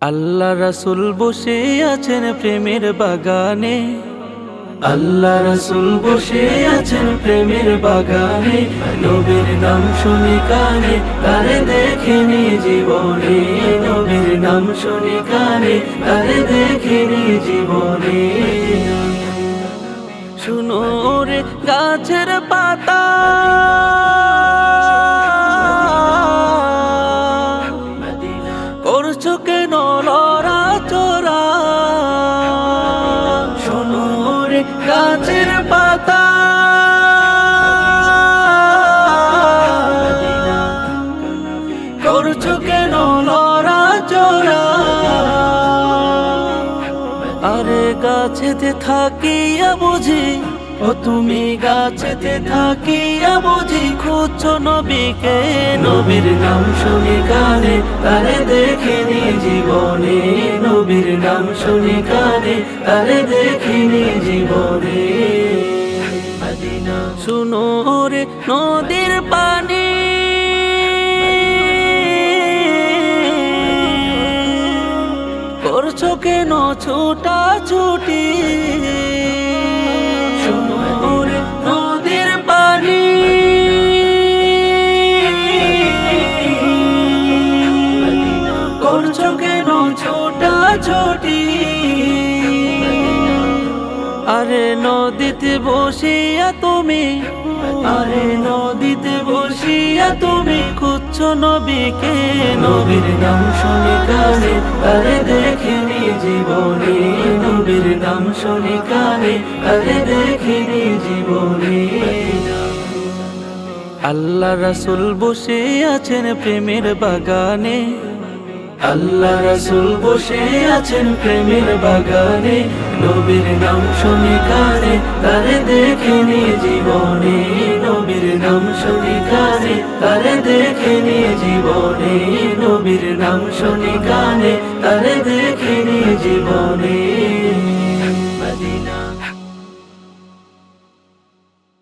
আল্লাহ রাসুল বসে আছেন প্রেমের বাগানে। আল্লাহ রাসুল বসে আছেন প্রেমের বাগানে। নবীর নাম শুনি কানে, তারে দেখিনি জীবনে। নবীর নাম শুনি কানে, তারে দেখিনি জীবনে। শুনো রে গাছের পাতা। গাছের পাতা। করছ কেন লড়া চোরা আরে গাছেতে থাকিয়া বুঝি, ও তুমি গাছেতে থাকিয়া বুঝি, খুঁজছো নবীকে? নবীর নাম শুনি কানে, তারে দেখিনি জীবনে। নাম শুনি কানে তারে দেখিনি জীবনে। শুনো রে নদীর পানি। করছ কেন ছোটা ছুটি ছোটা। আরে নদীতে বসিয়া তুমি, আরে নদীতে বসিয়া তুমি খুঁজছো নবীকে। নবীর নাম শুনি কানে, আরে দেখিনি জীবনে। নবীর নাম শুনি কানে, আরে দেখিনি জীবনে। আল্লাহ রাসুল বসে আছেন প্রেমের বাগানে। আল্লাহ রসুল বসে আছেন প্রেমের বাগানে, নবীর নাম শুনি কানে তারে দেখেনি জীবনে, নবীর নাম শুনি কানে তারে দেখেনি জীবনে, নবীর নাম শুনি কানে তারে দেখে